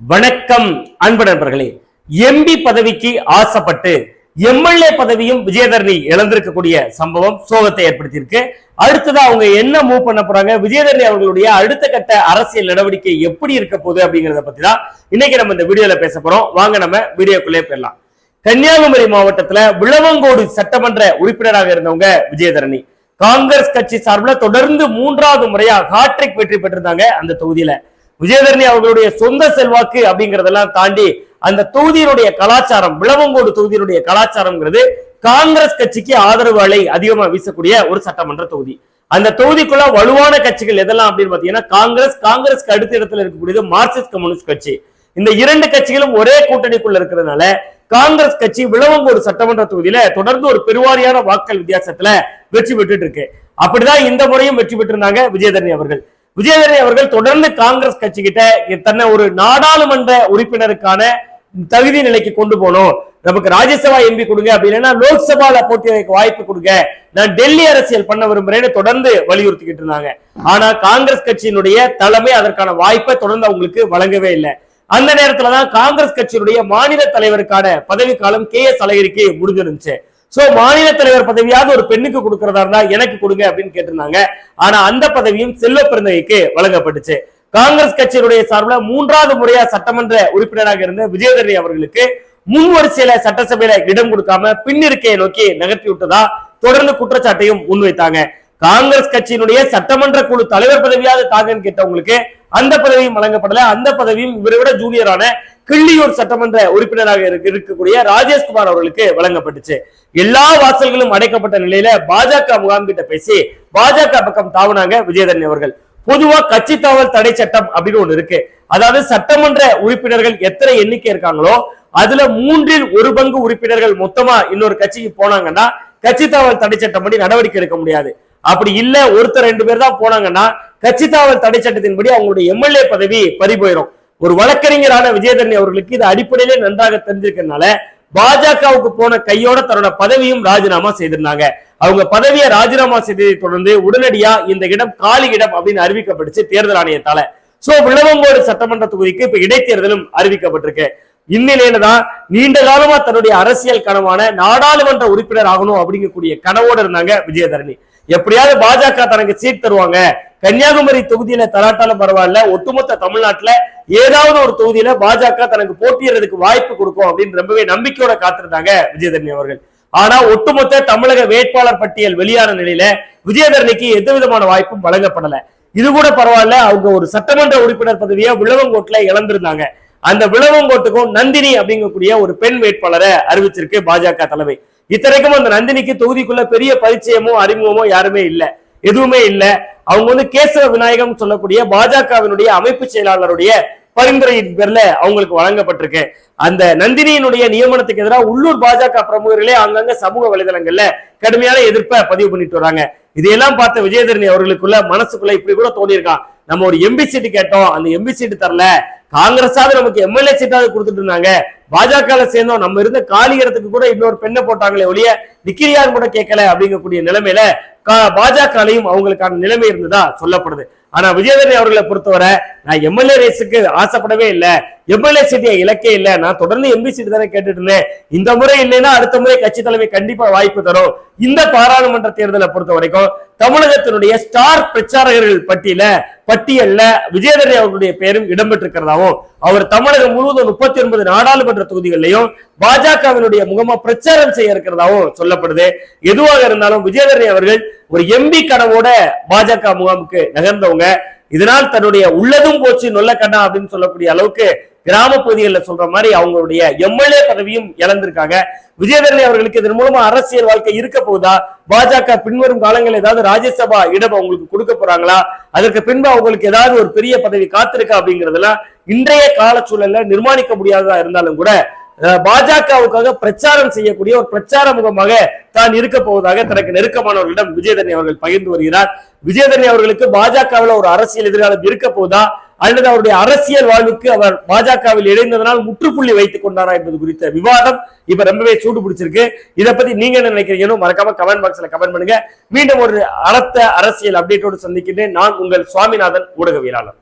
வணக்கம் அன்பு நண்பர்களே எம்பி பதவிக்கு ஆசைப்பட்டு எம்எல்ஏ பதவியும் விஜயதரணி இழந்திருக்கக்கூடிய சம்பவம் சோகத்தை ஏற்படுத்தியிருக்கு. அடுத்ததா அவங்க என்ன மூவ் பண்ண போறாங்க? விஜயதரணி அவர்களுடைய அடுத்த கட்ட அரசியல் நடவடிக்கை எப்படி இருக்க போகுது அப்படிங்கறத பத்தி தான் இன்னைக்கு நம்ம இந்த வீடியோல பேச போறோம். வாங்க நம்ம வீடியோக்குள்ளே போயிடலாம். கன்னியாகுமரி மாவட்டத்துல விளவங்கோடு சட்டமன்ற உறுப்பினராக இருந்தவங்க விஜயதரணி காங்கிரஸ் கட்சி சார்பில் தொடர்ந்து மூன்றாவது முறையா ஹாட்ரிக் வெற்றி பெற்றிருந்தாங்க அந்த தொகுதியில. விஜயதரணி அவர்களுடைய சொந்த செல்வாக்கு அப்படிங்கறதெல்லாம் தாண்டி அந்த தொகுதியினுடைய கலாச்சாரம் விளவங்கோடு தொகுதியினுடைய கலாச்சாரம்ங்கிறது காங்கிரஸ் கட்சிக்கு ஆதரவு அலை அதிகமா வீசக்கூடிய ஒரு சட்டமன்ற தொகுதி. அந்த தொகுதிக்குள்ள வலுவான கட்சிகள் எதெல்லாம் அப்படின்னு பாத்தீங்கன்னா காங்கிரஸ் காங்கிரஸ்க்கு அடுத்த இடத்துல இருக்கக்கூடியது மார்க்சிஸ்ட் கம்யூனிஸ்ட் கட்சி. இந்த இரண்டு கட்சிகளும் ஒரே கூட்டணிக்குள்ள இருக்கிறதுனால காங்கிரஸ் கட்சி விளவங்கோடு சட்டமன்ற தொகுதியில தொடர்ந்து ஒரு பெருவாரியான வாக்கள் வித்தியாசத்துல வெற்றி பெற்றுட்டு இருக்கு. அப்படிதான் இந்த முறையும் வெற்றி பெற்றிருந்தாங்க விஜயதரணி அவர்கள். விஜயதரணி அவர்கள் தொடர்ந்து காங்கிரஸ் கட்சி கிட்ட தன்னை ஒரு நாடாளுமன்ற உறுப்பினருக்கான தகுதி நிலைக்கு கொண்டு போகணும் நமக்கு ராஜ்யசபா எம்பி கொடுங்க அப்படி இல்லைன்னா லோக்சபால போட்டி வாய்ப்பு கொடுங்க. நான் டெல்லி அரசியல் பண்ண விரும்புறேன்னு தொடர்ந்து வலியுறுத்திக்கிட்டு இருந்தாங்க. ஆனா காங்கிரஸ் கட்சியினுடைய தலைமை அதற்கான வாய்ப்பை தொடர்ந்து அவங்களுக்கு வழங்கவே இல்லை. அந்த நேரத்துலதான் காங்கிரஸ் கட்சியினுடைய மாநில தலைவருக்கான பதவி காலம் கே எஸ் அழகிரிக்கு முடிஞ்சிருந்துச்சு. சோ மாநில தலைவர் பதவியாவது ஒரு பெண்ணுக்கு கொடுக்கறதா இருந்தா எனக்கு கொடுங்க அப்படின்னு கேட்டிருந்தாங்க. ஆனா அந்த பதவியும் செல்வ பிறந்தகைக்கு வழங்கப்பட்டுச்சு. காங்கிரஸ் கட்சியினுடைய சார்பில் மூன்றாவது முறையா சட்டமன்ற உறுப்பினராக இருந்த விஜயதரணி அவர்களுக்கு முன் வரிசையில சட்டசபையில இடம் கொடுக்காம பின்னிருக்கையை நோக்கி நகர்த்தி விட்டதா தொடர்ந்து குற்றச்சாட்டையும் முன்வைத்தாங்க. காங்கிரஸ் கட்சியினுடைய சட்டமன்ற குழு தலைவர் பதவியாவது தாங்கன்னு கேட்டவங்களுக்கு அந்த பதவியும் வழங்கப்படல. அந்த பதவியும் இவரை விட ஜூனியரான கிள்ளியூர் சட்டமன்ற உறுப்பினராக இருக்க- இருக்கக்கூடிய ராஜேஷ்குமார் அவர்களுக்கு வழங்கப்பட்டுச்சு. எல்லா வாசல்களும் அடைக்கப்பட்ட நிலையில பாஜக முகாம் கிட்ட பேசி பாஜக பக்கம் தாவுனாங்க விஜயதரணி அவர்கள். பொதுவா கட்சி தாவல் தடை சட்டம் அப்படின்னு ஒண்ணு இருக்கு. அதாவது சட்டமன்ற உறுப்பினர்கள் எத்தனை எண்ணிக்கை இருக்காங்களோ அதுல மூன்றில் ஒரு பங்கு உறுப்பினர்கள் மொத்தமா இன்னொரு கட்சிக்கு போனாங்கன்னா கட்சி தாவல் தடை சட்டம் படி நடவடிக்கை எடுக்க முடியாது. அப்படி இல்ல ஒருத்தர் ரெண்டு பேர் தான் போனாங்கன்னா கட்சி தாவல் தடை சட்டத்தின்படி அவங்களுடைய எம்எல்ஏ பதவி பறி போயிடும் ஒரு வழக்கறிஞரான விஜயதரணி அவர்களுக்கு இது அடிப்படையிலே நன்றாக தெரிஞ்சிருக்கனால பாஜகவுக்கு போன கையோட தன்னோட பதவியும் ராஜினாமா செய்திருந்தாங்க. அவங்க பதவியை ராஜினாமா செய்ததை தொடர்ந்து உடனடியா இந்த இடம் காலி இடம் அப்படின்னு அறிவிக்கப்பட்டுச்சு தேர்தல் ஆணையத்தால. சோ விளவங்கோடு சட்டமன்ற தொகுதிக்கு இப்ப இடைத்தேர்தலும் அறிவிக்கப்பட்டிருக்கு. இந்நிலையில தான் நீண்ட காலமா தன்னுடைய அரசியல் கனவான நாடாளுமன்ற உறுப்பினர் ஆகணும் அப்படிங்கக்கூடிய கனவோடு இருந்தாங்க விஜயதரணி. எப்படியாவது பாஜக தனக்கு சீட் தருவாங்க. கன்னியாகுமரி தொகுதியில தராட்டாலும் பரவாயில்ல. ஒட்டுமொத்த தமிழ்நாட்டுல ஏதாவது ஒரு தொகுதியில பாஜக தனக்கு போட்டியிடுறதுக்கு வாய்ப்பு கொடுக்கும் அப்படின்னு ரொம்பவே நம்பிக்கையோட காத்திருந்தாங்க விஜயதரணி அவர்கள். ஆனா ஒட்டுமொத்த தமிழக வேட்பாளர் பட்டியல் வெளியான நிலையில விஜயதரணிக்கு எந்த விதமான வாய்ப்பும் வழங்கப்படல. இது கூட பரவாயில்ல அவங்க ஒரு சட்டமன்ற உறுப்பினர் பதவியை விளவங்கோட்டுல இழந்திருந்தாங்க. அந்த விளவங்கோட்டுக்கும் நந்தினி அப்படிங்கக்கூடிய ஒரு பெண் வேட்பாளரை அறிவிச்சிருக்கு பாஜக தலைமை. இத்தனைக்கும் அந்த நந்தினிக்கு தொகுதிக்குள்ள பெரிய பரிச்சயமோ அறிமுகமோ யாருமே இல்லை. எதுவுமே இல்லை. அவங்க வந்து கேசவ விநாயகம் சொல்லக்கூடிய பாஜகவினுடைய அமைப்பு செயலாளருடைய பரிந்துரையின் பேர்ல அவங்களுக்கு வழங்கப்பட்டிருக்கு. அந்த நந்தினியினுடைய நியமனத்துக்கு எதிராக உள்ளூர் பாஜக பிரமுகர்களே அங்கங்க சமூக வலைதளங்கள்ல கடுமையான எதிர்ப்பை பதிவு பண்ணிட்டு வராங்க. இதையெல்லாம் பார்த்த விஜயதரணி அவர்களுக்குள்ள மனசுக்குள்ள இப்படி கூட தோணியிருக்கான். நம்ம ஒரு எம்பி சீட்டு கேட்டோம். அந்த எம்பி சீட்டு தரல. காங்கிரஸாவது நமக்கு எம்எல்ஏ சீட்டாவது கொடுத்துட்டு இருந்தாங்க. பாஜக சேர்ந்தோம். நம்ம இருந்த காலி இடத்துக்கு கூட இன்னொரு பெண்ணை போட்டாங்களே ஒழிய நிக்கிரியார் கூட கேட்கல அப்படிங்கக்கூடிய நிலைமையில பாஜகலையும் அவங்களுக்கான நிலைமை இருந்ததா சொல்லப்படுது. ஆனா விஜயதரணி அவர்களை பொறுத்தவரை நான் எம்எல்ஏ ரேஸுக்கு ஆசைப்படவே இல்லை. எம்எல்ஏ சீட்டு இலக்கே இல்ல. நான் தொடர்ந்து எம்பி சீட்டு தானே கேட்டுட்டு இருந்தேன். இந்த முறை இல்லைன்னா அடுத்த முறை கட்சி தலைமை கண்டிப்பா வாய்ப்பு தரும். இந்த பாராளுமன்ற தேர்தலை பொறுத்த வரைக்கும் தமிழகத்தினுடைய ஸ்டார் பிரச்சாரகர்கள் பட்டியல பட்டியல்ல விஜயதரி அவர்களுடைய பெயரும் இடம்பெற்றிருக்கிறதாவும் அவர் தமிழகம் முழுவதும் முப்பத்தி ஒன்பது நாடாளுமன்ற தொகுதிகளிலையும் பாஜகவினுடைய முகமா பிரச்சாரம் செய்ய இருக்கிறதாவும் சொல்லப்படுது. எதுவாக இருந்தாலும் விஜயதரி அவர்கள் ஒரு எம்பி கனவோட பாஜக முகாமுக்கு நகர்ந்தவங்க. இதனால் தன்னுடைய உள்ளதும் போச்சு நொல்ல கண்ணா அப்படின்னு சொல்லக்கூடிய அளவுக்கு கிராம பகுதிகளில் சொல்ற மாதிரி அவங்களுடைய எம்எல்ஏ பதவியும் இழந்திருக்காங்க. விஜயதரணி அவர்களுக்கு இதன் மூலமா அரசியல் வாழ்க்கை இருக்க போகுதா? பாஜக பின்வரும் காலங்களில் ஏதாவது ராஜ்யசபா இடம் அவங்களுக்கு கொடுக்க போறாங்களா? அதற்கு பின்பு அவங்களுக்கு ஏதாவது ஒரு பெரிய பதவி காத்திருக்கா அப்படிங்கறதெல்லாம் இன்றைய கால சூழல்ல நிர்மாணிக்க முடியாததா இருந்தாலும் கூட பாஜகவுக்காக பிரச்சாரம் செய்யக்கூடிய ஒரு பிரச்சார முகமாக தான் இருக்க போவதாக தனக்கு நெருக்கமானவர்களிடம் விஜயதரணி அவர்கள் பகிர்ந்து வருகிறார். விஜயதரணி அவர்களுக்கு பாஜகவில் ஒரு அரசியல் எதிர்காலம் இருக்க போதா? அல்லது அவருடைய அரசியல் வாழ்வுக்கு அவர் பாஜகவில் இணைந்ததனால் முற்றுப்புள்ளி வைத்துக் கொண்டாரா என்பது குறித்த விவாதம் இப்ப ரொம்பவே சூடு பிடிச்சிருக்கு இதை பத்தி நீங்க என்ன நினைக்கிறீங்களோ மறக்காம கமெண்ட் பாக்ஸ்ல கமெண்ட் பண்ணுங்க. மீண்டும் ஒரு அடுத்த அரசியல் அப்டேட்டோடு சந்திக்கின்றேன். நான் உங்கள் சுவாமிநாதன் ஊடகவியலாளர்.